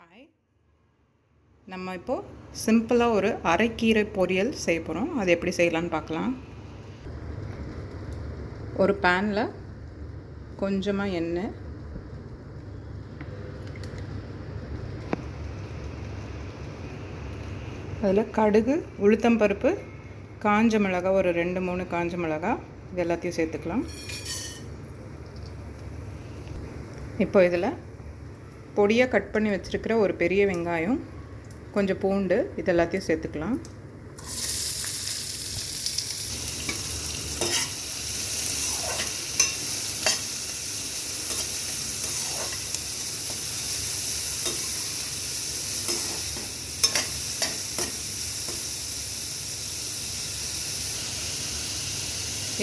Hi நம்ம இப்போது சிம்பிளாக ஒரு அரைக்கீரை பொரியல் செய்ய போகிறோம் அது எப்படி செய்யலான்னு பார்க்கலாம். ஒரு பேனில் கொஞ்சமாக எண்ணெய். அதில் கடுகு உளுத்தம்பருப்பு காஞ்ச மிளகாய் ஒரு ரெண்டு மூணு காஞ்ச மிளகாய் இது எல்லாத்தையும் சேர்த்துக்கலாம். இப்போ இதில் பொடியாக கட் பண்ணி வச்சுருக்கிற ஒரு பெரிய வெங்காயம் கொஞ்சம் பூண்டு இது எல்லாத்தையும் சேர்த்துக்கலாம்.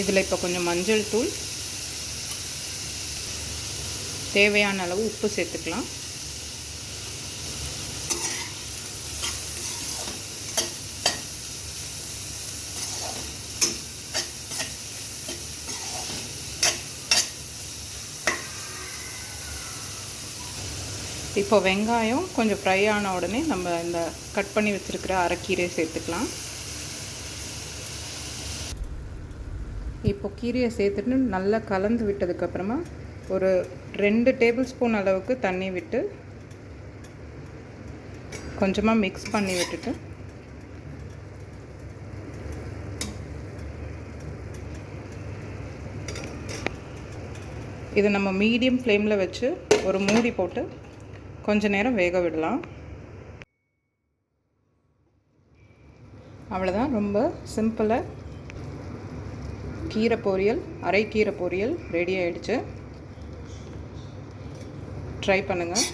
இதில் இப்போ கொஞ்சம் மஞ்சள் தூள் தேவையான அளவு உப்பு சேர்த்துக்கலாம். இப்போ வெங்காயம் கொஞ்சம் ஃப்ரை ஆன உடனே நம்ம இந்த கட் பண்ணி வச்சுருக்கிற அரைக்கீரையை சேர்த்துக்கலாம். இப்போ கீரையை சேர்த்துட்டு நல்லா கலந்து விட்டதுக்கப்புறமா ஒரு ரெண்டு டேபிள் ஸ்பூன் அளவுக்கு தண்ணி விட்டு கொஞ்சமாக மிக்ஸ் பண்ணி விட்டுட்டு இதை நம்ம மீடியம் ஃப்ளேமில் வச்சு ஒரு மூடி போட்டு கொஞ்ச நேரம் வேக விடலாம். அவ்வளோதான் ரொம்ப சிம்பிளாக கீரை பொரியல் அரை கீரை பொரியல் ரெடி ஆகிடுச்சு ட்ரை பண்ணுங்கள்